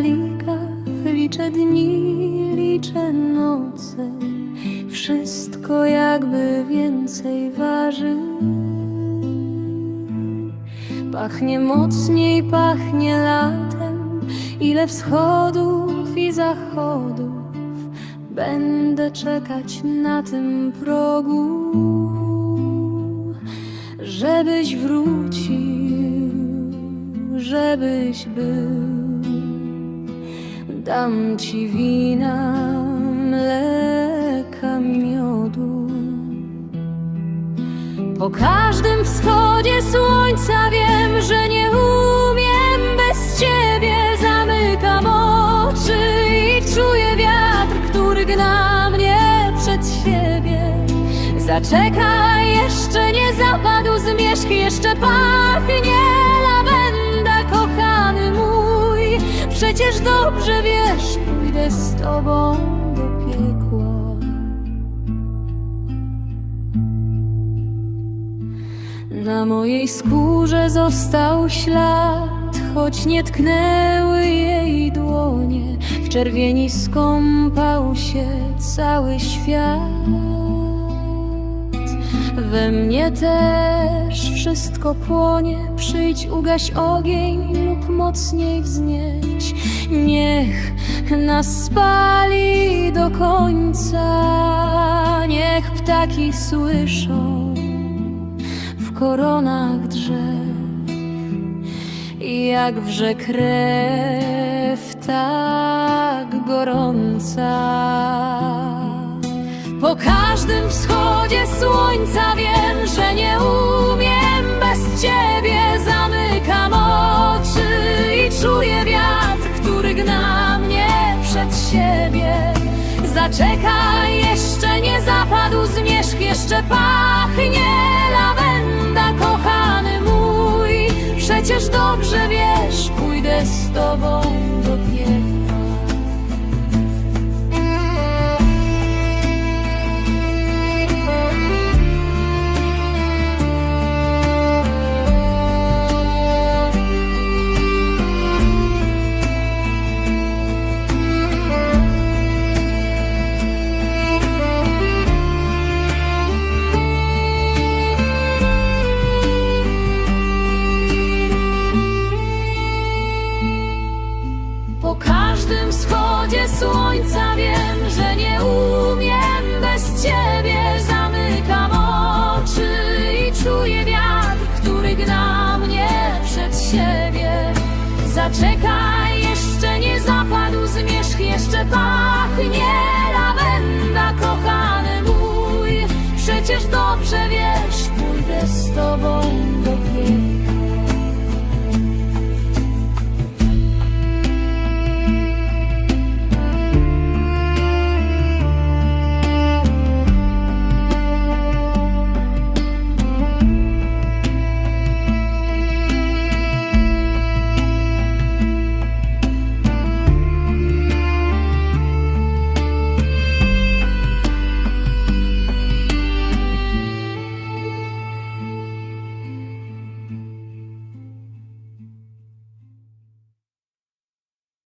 walikach liczę dni, liczę noce. Wszystko jakby więcej waży. Pachnie mocniej, pachnie latem. Ile wschodów i zachodów będę czekać na tym progu, żebyś wrócił, żebyś był. Dam ci wina, mleka, miodu. Po każdym wschodzie słońca wiem, że nie umiem bez ciebie. Zamykam oczy i czuję wiatr, który gna mnie przed siebie. Zaczekaj, jeszcze nie zapadł zmierzch, jeszcze pachnie Przecież dobrze wiesz, pójdę z tobą do piekła. Na mojej skórze został ślad, choć nie tknęły jej dłonie. W czerwieni skąpał się cały świat. We mnie też wszystko płonie. Przyjdź, ugaś ogień lub mocniej wznieść. Niech nas spali do końca. Niech ptaki słyszą w koronach drzew. Jak wrze krew tak gorąca. Każdym wschodzie słońca wiem, że nie umiem bez ciebie. Zamykam oczy i czuję wiatr, który gna mnie przed siebie. Zaczekaj, jeszcze nie zapadł zmierzch, jeszcze pachnie lawenda, kochany mój. Przecież dobrze wiesz, pójdę z tobą do piekła. Każdym wschodzie słońca wiem, że nie umiem bez ciebie. Zamykam oczy i czuję wiatr, który gna mnie przed siebie. Zaczekaj, jeszcze nie zapadł zmierzch, jeszcze pachnie